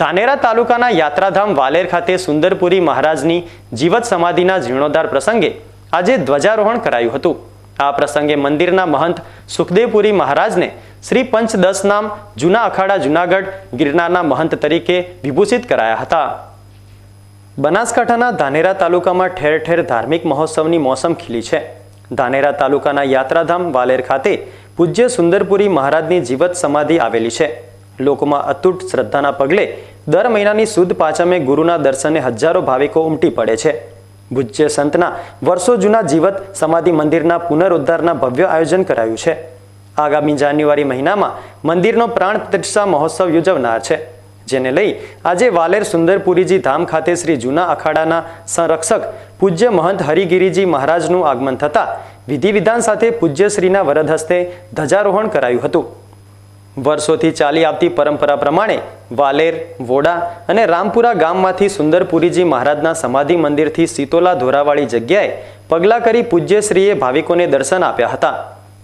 ધાનેરા તાલુકાના યાત્રાધામ વાલેર ખાતે સુંદરપુરી મહારાજની જીવત સમાધિના જીર્ણોદ્ધાર પ્રસંગે આજે ધ્વજારોહણ કરાયું હતું. આ પ્રસંગે મંદિરના મહંત સુખદેવપુરી મહારાજને શ્રી પંચદસ નામ જૂના અખાડા જૂનાગઢ ગિરનારના મહંત તરીકે વિભૂષિત કરાયા હતા. બનાસકાંઠાના ધાનેરા તાલુકામાં ઠેર ઠેર ધાર્મિક મહોત્સવની મોસમ ખીલી છે. ધાનેરા તાલુકાના યાત્રાધામ વાલેર ખાતે પૂજ્ય સુંદરપુરી મહારાજની જીવત સમાધિ આવેલી છે. લોકોમાં અતૂટ શ્રદ્ધાના પગલે દર મહિનાની સુદ પાંચમે ગુરુના દર્શને હજારો ભાવિકો ઉમટી પડે છે. ભુજ્ય સંતના વર્ષો જૂના જીવત સમાધિ મંદિરના પુનરુદ્ધારના ભવ્ય આયોજન કરાયું છે. આગામી જાન્યુઆરી મહિનામાં મંદિરનો પ્રાણ પ્રતિષ્ઠા મહોત્સવ યોજવનાર છે, જેને લઈ આજે વાલેર સુંદરપુરીજી ધામ ખાતે શ્રી જૂના અખાડાના સંરક્ષક પૂજ્ય મહંત હરિગીરીજી મહારાજનું આગમન થતાં વિધિ વિધાન સાથે પૂજ્યશ્રીના વરદ હસ્તે ધ્વજારોહણ કરાયું હતું. વર્ષોથી ચાલી આવતી પરંપરા પ્રમાણે વાલેર, વોડા અને રામપુરા ગામમાંથી સુંદરપુરીજી મહારાજના સમાધિ મંદિરથી સીતોલા ધોરાવાળી જગ્યાએ પગલાં કરી પૂજ્યશ્રીએ ભાવિકોને દર્શન આપ્યા હતા.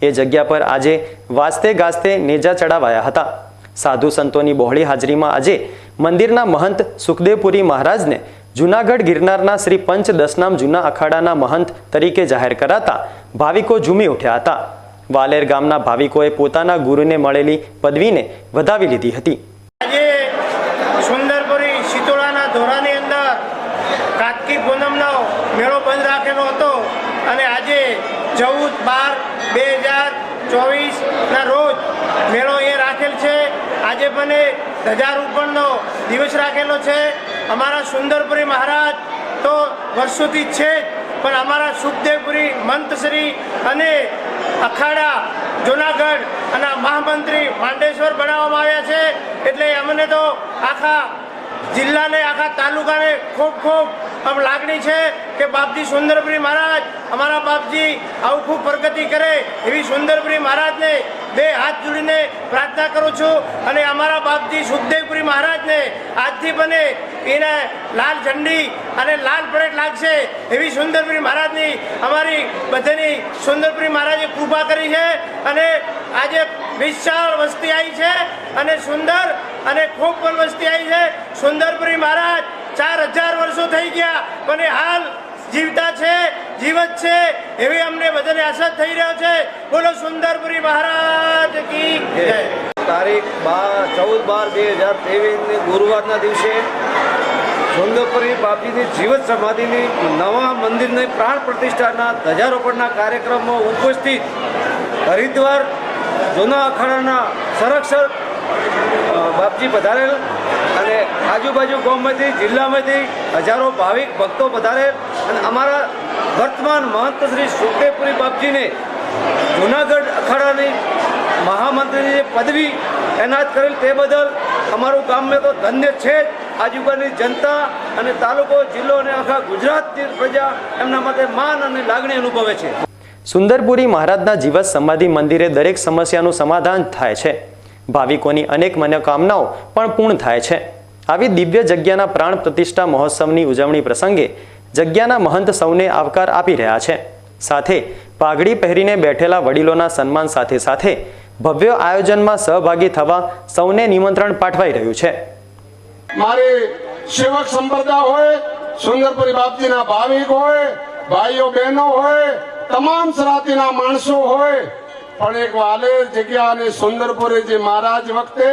એ જગ્યા પર આજે વાસ્તે ગાસ્તે નેજા ચડાવાયા હતા. સાધુ સંતોની બહોળી હાજરીમાં આજે મંદિરના મહંત સુખદેવપુરી મહારાજને જૂનાગઢ ગિરનારના શ્રી પંચ દસનામ જૂના અખાડાના મહંત તરીકે જાહેર કરાતા ભાવિકો ઝૂમી ઉઠ્યા હતા. વાલેર ગામના ભાવિકોએ પોતાના ગુરુને મળેલી પદવીને વધાવી લીધી હતી. આજે સુંદરપુરી શીતોળાના ધોરાની અંદર કાર્તિક પૂનમનો મેળો બંધ રાખેલો હતો અને આજે ચૌદ બાર બે હજાર ચોવીસના રોજ મેળો એ રાખેલ છે. આજે મને એ ધ્વજારોપણનો દિવસ રાખેલો છે. અમારા સુંદરપુરી મહારાજ તો વર્ષોથી છે પણ અમારા સુખદેવપુરી મંતશ્રી અને અખાડા, જુનાગઢ અને મહામંત્રી માંડેશ્વર બનાવવામાં આવ્યા છે. એટલે અમને તો આખા જિલ્લાને, આખા તાલુકાને ખૂબ ખૂબ આમ લાગણી છે કે બાપજી સુંદરપુરી મહારાજ અમારા બાપજી આવું ખૂબ પ્રગતિ કરે એવી સુંદરપુરી મહારાજને બે હાથ જોડીને પ્રાર્થના કરું છું. અને અમારા બાપજી સુખદેવપુરી મહારાજને આજથી બને એને લાલ ઝંડી અને લાલ પરેડ લાગશે એવી સુંદરપુરી મહારાજની અમારી બધાની સુંદરપુરી મહારાજે કૃપા કરી છે અને આજે વિશાળ વસ્તી આવી છે અને સુંદર અને ખૂબ પણ વસ્તી આવી છે. સુંદરપુરી મહારાજ ચાર હજાર વર્ષો થઈ ગયા એ હાલ જીવતા છે, જીવત છે એવી અમને બધાને આશા થઈ રહ્યો છે. બોલો સુંદરપુરી મહારાજ કી તારીખ બાર, ચૌદ બાર બે હજાર ત્રેવીસની ગુરુવારના દિવસે સુંદરપુરી બાપજીની જીવન સમાધિની નવા મંદિરની પ્રાણ પ્રતિષ્ઠાના ધ્વજારોપણના કાર્યક્રમમાં ઉપસ્થિત હરિદ્વાર જૂના અખાડાના સંરક્ષક બાપજી પધારેલ અને આજુબાજુ ગામમાંથી, જિલ્લામાંથી હજારો ભાવિક ભક્તો પધારેલ અને અમારા વર્તમાન મહંત શ્રી સુખદેવપુરી બાપજીને જૂનાગઢ અખાડાની મહામંત્રીની પદવી એનાત કરેલ તે બદલ અમારું ગામમાં તો ધન્ય છે જ. આજુબાજુની જનતા અને તાલુકો, જિલ્લો અને આખા ગુજરાતની પ્રજા એમના માટે માન અને લાગણી અનુભવે છે. સુંદરપુરી મહારાજના જીવત સમાધિ મંદિરે દરેક સમસ્યાનું સમાધાન થાય છે. ભાવિકોની અનેક મનોકામનાઓ પણ પૂર્ણ થાય છે. આવી દિવ્ય જગ્યાના પ્રાણ પ્રતિષ્ઠા મહોત્સવની ઉજવણી પ્રસંગે જગ્યાના મહંત સૌને આવકાર આપી રહ્યા છે. સાથે પાઘડી પહેરીને બેઠેલા વડીલોના સન્માન સાથે સાથે ભવ્ય આયોજનમાં સહભાગી થવા સૌને નિમંત્રણ પાઠવાઈ રહ્યું છે. મારી સેવક સંપ્રદાય હોય સુંદરપુરી બાપજીના ભાવિક હોય, ભાઈઓ બહેનો હોય, તમામ શ્રાતિના માણસો હોય, પણ એક વાલે જગ્યા અને સુંદરપુરીજી મહારાજ વખતે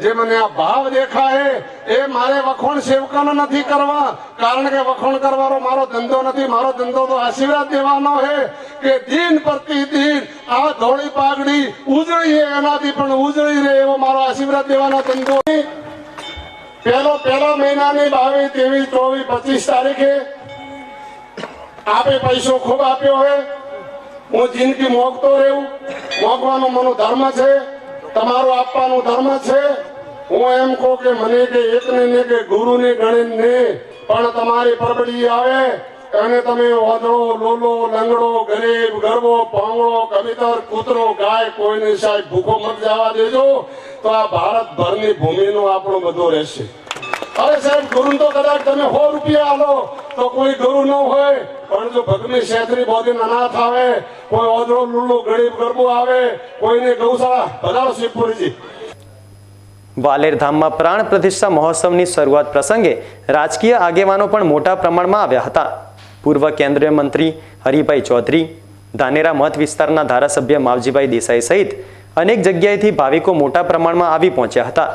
જે મને આ ભાવ દેખાય, એ મારે વખોણ સેવકાનો નથી કરવા, કારણ કે વખોણ કરવાનો મારો ધંધો નથી, મારો ધંધો તો આશીર્વાદ દેવાનો હે કે દિન પ્રતિદિન આ ધોળી પાઘડી ઉજળી એનાથી પણ ઉજળી રહે એવો મારો આશીર્વાદ દેવાનો ધંધો છે. પહેલો પહેલા મહિનાની બાવીસ, ત્રેવીસ, ચોવીસ, પચીસ તારીખે આપે પૈસો ખૂબ આપ્યો હોય હું જિંદગી મોગતો રહેવું. મોગવાનો મનો ધર્મ છે. તમારો આપવાનો ધર્મ છે. હું એમ કહું કે મને કે એકને ને કે ગુરુને ગણીને ને. પણ તમારી પરબડી આવે. અને તમે વાદળો, લોલો, લંગડો, ગરીબ, ગરબો, પાંગળો કવિતર કૂતરો, ગાય, કોઈને સાહેબ ભૂખો મત જવા દેજો. તો આ ભારત ભરની ભૂમિનો આપણો બધો રહેશે. અરે સાહેબ ગુરુ તો કદાચ તમે સો રૂપિયા આલો, તો કોઈ ગુરુ ન હોય, પણ જો ભગની શેત્રી બોધી અનાથ આવે કોઈ ઓદરો લુલ્લો ગરીબ ગરબો આવે, કોઈને ગૌશાળા બધા શિવપુરીજી વાલેર ધામમાં પ્રાણ પ્રતિષ્ઠા મહોત્સવની શરૂઆત પ્રસંગે રાજકીય આગેવાનો પણ મોટા પ્રમાણમાં આવ્યા હતા. પૂર્વ કેન્દ્રીય મંત્રી હરિભાઈ ચૌધરી, ધાનેરા મત વિસ્તારના ધારાસભ્ય માવજીભાઈ દેસાઈ સહિત અનેક જગ્યાએથી ભાવિકો મોટા પ્રમાણમાં આવી પહોંચ્યા હતા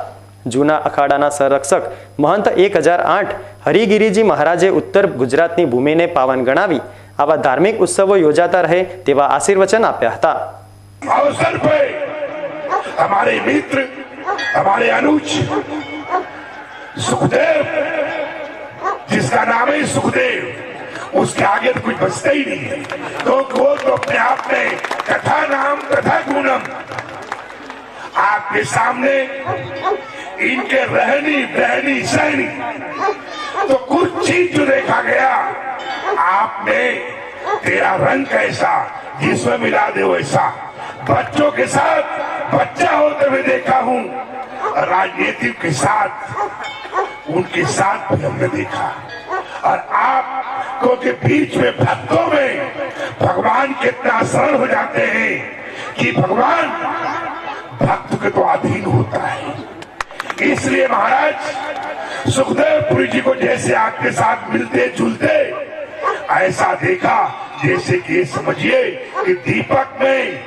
જૂના અખાડાના સંરક્ષક મહંત એક હજાર આઠ હરિગીરીજી મહારાજે ઉત્તર ગુજરાતની ભૂમિને પાવન ગણાવી આવા ધાર્મિક ઉત્સવો યોજાતા રહે તેવા આશીર્વચન આપ્યા હતા अवसर पे हमारे मित्र हमारे अनुज सुखदेव जिसका नाम है सुखदेव उसके आगे तो कुछ बचता ही नहीं है तो वो तो अपने आप में आपके सामने इनके रहनी, बहनी, सहनी। तो कुछ चीज़ जो देखा गया, आप में तेरा रंग कैसा, जिसमें मिला दे वैसा। बच्चों के साथ, बच्चा होते हुए देखा हूँ राजनीति के साथ, उनके साथ भी हमने देखा। और आपको के बीच में भक्तों में भगवान कितना सरल हो जाते हैं कि भगवान इसलिए महाराज सुखदेव पुरी जी को जैसे आपके साथ मिलते जुलते ऐसा देखा, जैसे कि समझिए कि दीपक में,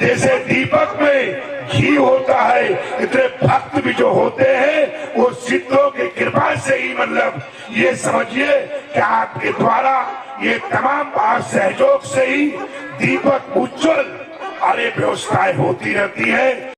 जैसे दीपक में घी होता है, इतने भक्त भी जो होते हैं, वो सिद्धों की कृपा से ही मतलब ये समझिए कि आपके द्वारा ये तमाम सहयोग से ही दीपक उज्जवल अरे व्यवस्थाएँ होती रहती है।